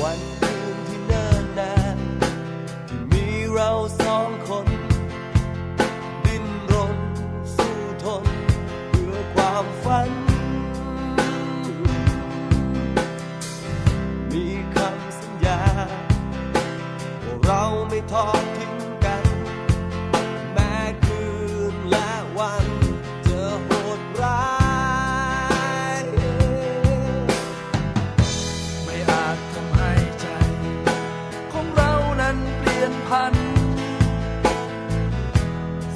วันคืนที่เนิ่นนานที่มีเราสองคน ดิ้นรนสู้ทน เพื่อความฝัน มีคำสัญญาว่าเราไม่ทอ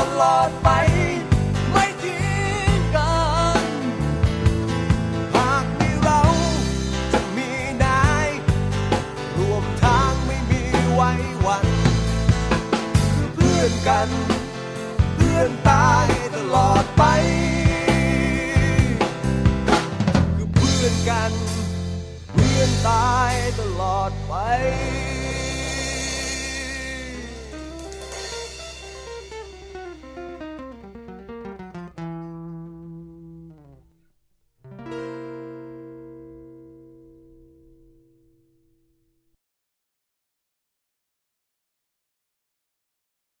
ตลอดไป ไม่ทิ้งกัน หากมีเราจะมีนายรวมทางไม่มีไว้วันคือเพื่อนกัน เพื่อนตายตลอดไป คือเพื่อนกัน เพื่อนตายตลอดไป